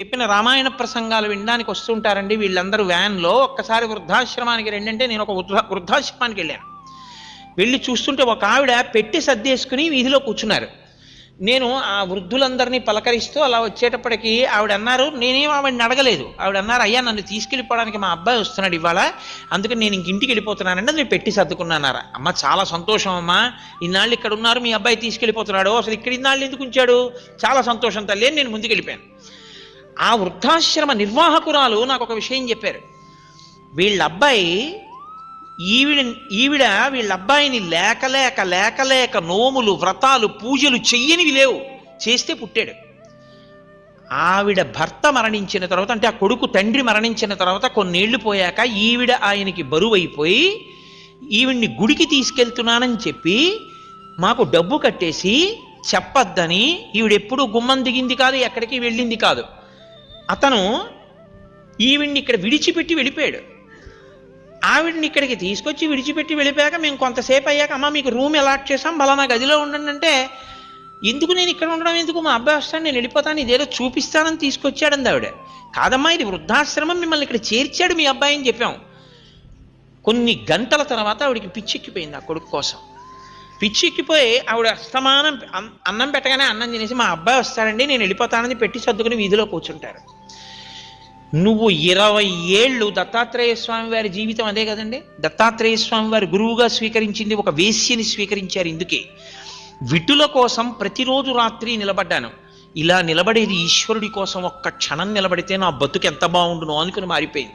చెప్పిన రామాయణ ప్రసంగాలు వినడానికి వస్తుంటారండి. వీళ్ళందరూ వ్యాన్లో ఒక్కసారి వృద్ధాశ్రమానికి రెండంటే నేను ఒక వృద్ధ వృద్ధాశ్రమానికి వెళ్ళాను. వెళ్ళి చూస్తుంటే ఒక ఆవిడ పెట్టి సర్దేసుకుని వీధిలో కూర్చున్నారు. నేను ఆ వృద్ధులందరినీ పలకరిస్తూ అలా వచ్చేటప్పటికి ఆవిడ అన్నారు నేనేం ఆవిడని అడగలేదు. ఆవిడ అన్నారు అయ్యా నన్ను తీసుకెళ్ళిపోవడానికి మా అబ్బాయి వస్తున్నాడు ఇవాళ. అందుకని నేను ఇంక ఇంటికి వెళ్ళిపోతున్నానంటే నేను పెట్టి సర్దుకున్నానారా అమ్మ చాలా సంతోషం అమ్మా. ఇన్నాళ్ళు ఇక్కడ ఉన్నారు మీ అబ్బాయి తీసుకెళ్ళిపోతున్నాడు. అసలు ఇక్కడ ఇన్నాళ్ళు ఎందుకు ఉంచాడు? చాలా సంతోషం తల్లి అని నేను ముందుకెళ్ళిపోయాను ఆ వృద్ధాశ్రమ నిర్వాహకురాలు నాకు ఒక విషయం చెప్పారు. వీళ్ళ అబ్బాయి ఈవిడ ఈవిడ వీళ్ళ అబ్బాయిని లేక లేక లేక లేక నోములు వ్రతాలు పూజలు చెయ్యనివి లేవు. చేస్తే పుట్టాడు. ఆవిడ భర్త మరణించిన తర్వాత అంటే ఆ కొడుకు తండ్రి మరణించిన తర్వాత కొన్నేళ్ళు పోయాక ఈవిడ ఆయనకి బరువైపోయి ఈవిడిని ఈవిడ్ని గుడికి తీసుకెళ్తున్నానని చెప్పి మాకు డబ్బు కట్టేసి చెప్పొద్దని ఈవిడెప్పుడు గుమ్మం దిగింది కాదు ఎక్కడికి వెళ్ళింది కాదు. అతను ఈవిడ్ని ఇక్కడ విడిచిపెట్టి వెళ్ళిపోయాడు. ఆవిడ్ని ఇక్కడికి తీసుకొచ్చి విడిచిపెట్టి వెళ్ళిపోయాక మేము కొంతసేపు అయ్యాక అమ్మ మీకు రూమ్ అలాట్ చేసాం బలానా గదిలో ఉండండి అంటే ఎందుకు నేను ఇక్కడ ఉండడం? ఎందుకు? మా అబ్బాయి వస్తాను నేను వెళ్ళిపోతాను ఇదేదో చూపిస్తానని తీసుకొచ్చాడంది ఆవిడ. కాదమ్మా ఇది వృద్ధాశ్రమం మిమ్మల్ని ఇక్కడ చేర్చాడు మీ అబ్బాయి అని చెప్పాం. కొన్ని గంటల తర్వాత ఆవిడకి పిచ్చెక్కిపోయింది ఆ కొడుకు కోసం. పిచ్చెక్కిపోయి ఆవిడ అస్తమానం అన్నం పెట్టగానే అన్నం తినేసి మా అబ్బాయి వస్తాడండి నేను వెళ్ళిపోతానని పెట్టి సర్దుకుని వీధిలో కూర్చుంటారు. నువ్వు ఇరవై ఏళ్ళు దత్తాత్రేయ స్వామి వారి జీవితం అదే కదండి? దత్తాత్రేయ స్వామి వారి గురువుగా స్వీకరించింది ఒక వేశ్యని స్వీకరించారు ఇందుకే. విటుల కోసం ప్రతిరోజు రాత్రి నిలబడ్డాను. ఇలా నిలబడేది ఈశ్వరుడి కోసం ఒక్క క్షణం నిలబడితే నా బతుకు ఎంత బాగుండునో అనుకుని మారిపోయింది.